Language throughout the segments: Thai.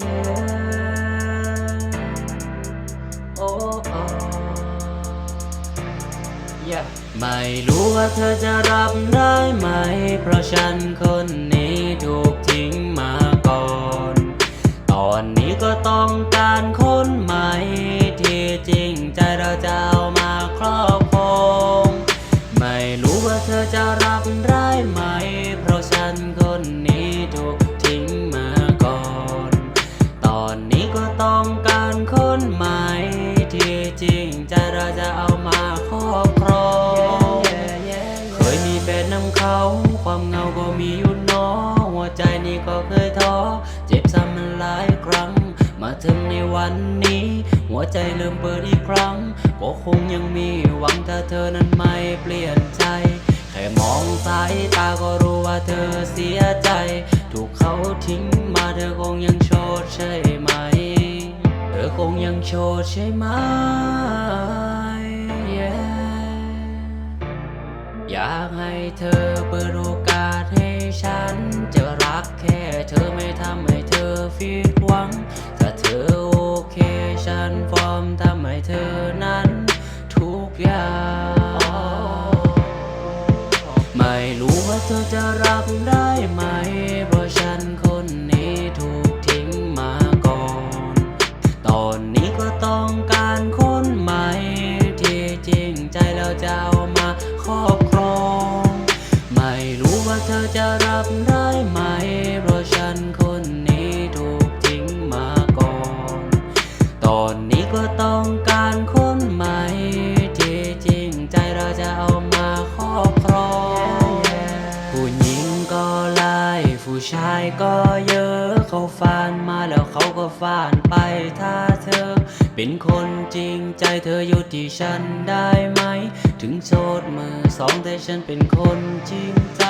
yeah. Oh, oh. Yeah. ไม่รู้ว่าเธอจะรับได้ไหม เพราะฉันคนนี้ถูกทิ้งมาก่อน ตอนนี้ก็ต้องการคนใหม่ ที่จริงใจเราจะเอามาครอบครอง ไม่รู้ว่าเธอจะรับได้ นนี้ก็ต้องการคนใหม่ ที่จริงใจเราจะเอามาครอบครอง เคยมีแฟนนำเขา ความเหงาก็มีอยู่เนอหัวใจนี่ก็เคยท้อ เจ็บซ้ำมันหลายครั้ง มาถึงในวันนี้ หัวใจเริ่มเปิดอีกครั้ง ก็คงยังมีหวังถ้าเธอนั้นไม่เปลี่ยนใจ แค่มองสายตาก็รู้ว่าเธอเสียใจ ถูกเขาทิ้งมาเธอคงยังโชดใช่ไหม เธอคงยังโชดใช่ไหม Yeah อยากให้เธอเปิดโอกาสให้ฉัน จะรักแค่เธอไม่ทำให้เธอผิดหวัง ถ้าเธอโอเคฉันพร้อมทำให้เธอนั้นทุกอย่าง ไม่รู้ว่าเธอจะรับได้ไหม อจะรับได้ไหม เพราะฉันคนนี้ถูกทิ้งมาก่อน ตอนนี้ก็ต้องการคนใหม่ ที่จริงใจเราจะเอามาครอบครอง ผู้หญิงก็ไล่ผู้ชายก็เยอะ เขาฟานมาแล้วเขาก็ฟานไปถ้าเธอ เป็นคนจริงใจเธออยู่ที่ฉันได้ไหม ถึงโสดมือสองแต่ฉันเป็นคนจริงใจ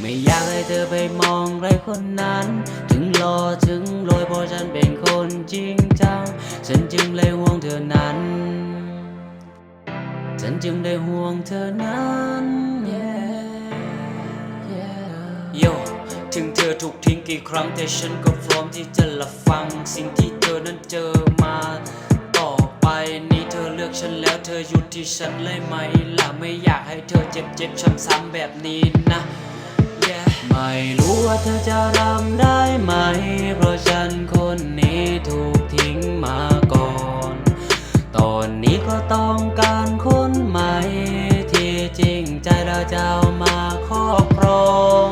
ไม่อยากให้เธอไปมองใครคนนั้น ถึงรอถึงรวยเพราะฉันเป็นคนจริงจัง ฉันจึงเลยห่วงเธอนั้น ฉันจึงได้ห่วงเธอนั้น yeah, yeah. โยถึงเธอถูกทิ้งกี่ครั้งแต่ฉันก็พร้อมที่จะรับฟังสิ่งที่เธอนั้นเจอมา หยุดที่ฉันเลยไหมล่ะไม่อยากให้เธอเจ็บเจ็บช้ำๆแบบนี้นะ Yeah ไม่รู้ว่าเธอจะรับได้ไหม เพราะฉันคนนี้ถูกทิ้งมาก่อน ตอนนี้ก็ต้องการคนใหม่ ที่จริงใจเราจะเอามาครอบครอง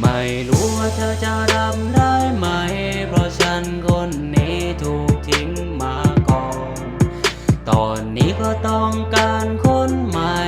ไม่รู้ว่าเธอจะรับได้ นี้ก็ต้องการคนใหม่